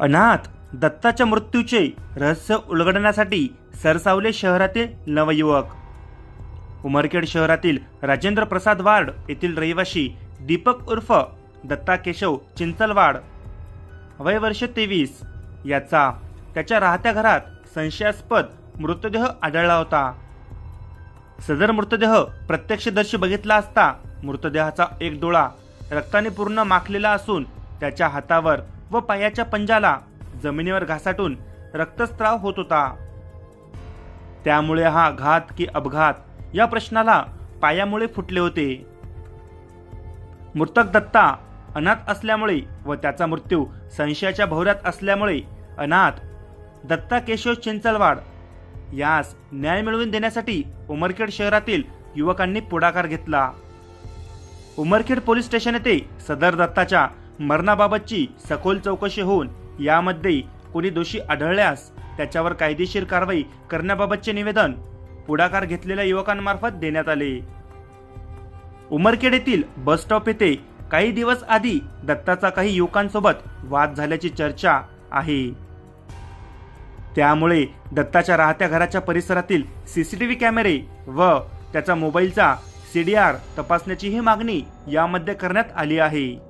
अनाथ दत्ताच्या मृत्यूचे रहस्य उलगडण्यासाठी सरसावले शहरातील नवयुवक. उमरखेड शहरातील राजेंद्र प्रसाद वार्ड येथील रहिवाशी दीपक उर्फ दत्ता केशव चिंचलवाड. वय वर्ष तेवीस. याचा त्याच्या राहत्या घरात संशयास्पद मृतदेह आढळला होता. सदर मृतदेह प्रत्यक्षदर्शी बघितला असता मृतदेहाचा एक डोळा रक्ताने पूर्ण माखलेला असून त्याच्या हातावर व पायाच्या पंजाला जमिनीवर घासाटून रक्तस्त्राव होत होता. त्यामुळे हा घात की अपघात या प्रश्नाला पायामुळे फुटले होते. मृतक दत्ता अनाथ असल्यामुळे व त्याचा मृत्यू संशयाच्या भोवऱ्यात असल्यामुळे अनाथ दत्ता केशव चिंचलवाड यास न्याय मिळवून देण्यासाठी उमरखेड शहरातील युवकांनी पुढाकार घेतला. उमरखेड पोलीस स्टेशन येथे सदर दत्ताच्या मरणाबाबतची सखोल चौकशी होऊन यामध्ये कोणी दोषी आढळल्यास त्याच्यावर कायदेशीर कारवाई करण्याबाबतचे निवेदन पुढाकार घेतलेल्या युवकांमार्फत देण्यात आले. उमरखेड येथील बस स्टॉप येथे काही दिवस आधी दत्ताचा काही युवकांसोबत वाद झाल्याची चर्चा आहे. त्यामुळे दत्ताच्या राहत्या घराच्या परिसरातील सीसीटीव्ही कॅमेरे व त्याचा मोबाईलचा सीडीआर तपासण्याची ही मागणी यामध्ये करण्यात आली आहे.